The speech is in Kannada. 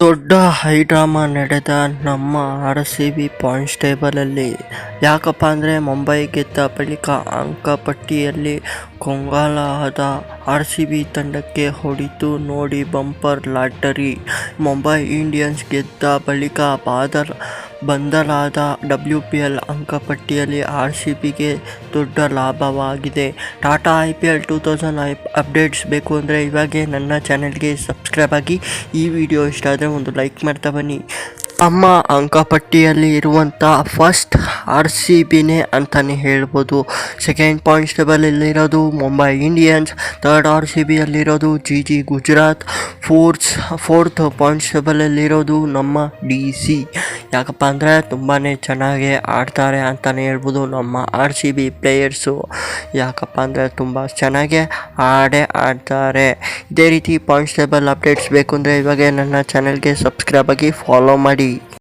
ದೊಡ್ಡ ಹೈಡ್ರಾಮಾ ನಡೆದ ನಮ್ಮ ಆರ್ ಸಿ ಬಿ ಪಾಯಿಂಟ್ಸ್ ಯಾಕಪ್ಪ ಅಂದರೆ ಮುಂಬೈ ಗೆದ್ದ ಬಳಿಕ ಅಂಕಪಟ್ಟಿಯಲ್ಲಿ ಕಂಗಾಲಾದ ಆರ್ ಸಿ ಬಿ ತಂಡಕ್ಕೆ ಹೊಡಿತು ನೋಡಿ ಬಂಪರ್ ಲಾಟರಿ. ಮುಂಬೈ ಇಂಡಿಯನ್ಸ್ ಗೆದ್ದ ಬಳಿಕ ಬಾದಲ್ ಬದಲಾದ ಡಬ್ಲ್ಯೂ ಪಿ ಎಲ್ ಅಂಕಪಟ್ಟಿಯಲ್ಲಿ ಆರ್ ಸಿ ಬಿಗೆ ದೊಡ್ಡ ಲಾಭವಾಗಿದೆ. Tata I P L two thousand I updates ಬೇಕು ಅಂದರೆ ಇವಾಗೆ ನನ್ನ ಚಾನೆಲ್ಗೆ ಸಬ್ಸ್ಕ್ರೈಬ್ ಆಗಿ ಈ ವಿಡಿಯೋ ಇಷ್ಟ ಆದರೆ ಒಂದು ಲೈಕ್ ಮಾಡ್ತಾ ಬನ್ನಿ. ತಮ್ಮ ಅಂಕಪಟ್ಟಿಯಲ್ಲಿ ಇರುವಂಥ ಫಸ್ಟ್ ಆರ್ ಸಿ ಬಿನೇ ಅಂತಲೇ ಹೇಳ್ಬೋದು. Second points ಟೇಬಲಲ್ಲಿರೋದು Mumbai Indians third R C ಬಿಯಲ್ಲಿರೋದು G G Gujarat fourths fourth points ಟೇಬಲಲ್ಲಿರೋದು ನಮ್ಮ ಡಿ ಸಿ ಯಾಕಪ್ಪ ಅಂದರೆ ತುಂಬಾ ಚೆನ್ನಾಗಿ ಆಡ್ತಾರೆ ಅಂತಲೇ ಹೇಳ್ಬೋದು ನಮ್ಮ ಆರ್ ಸಿ ಬಿ ಪ್ಲೇಯರ್ಸು ಯಾಕಪ್ಪ ಅಂದರೆ ತುಂಬ ಚೆನ್ನಾಗೇ ಆಡೇ ಆಡ್ತಾರೆ. ಇದೇ ರೀತಿ ಪಾಯಿಂಟ್ಸ್ ಟೇಬಲ್ ಅಪ್ಡೇಟ್ಸ್ ಬೇಕು ಅಂದರೆ ಇವಾಗ ನನ್ನ ಚಾನೆಲ್ಗೆ ಸಬ್ಸ್ಕ್ರೈಬ್ ಆಗಿ ಫಾಲೋ ಮಾಡಿ.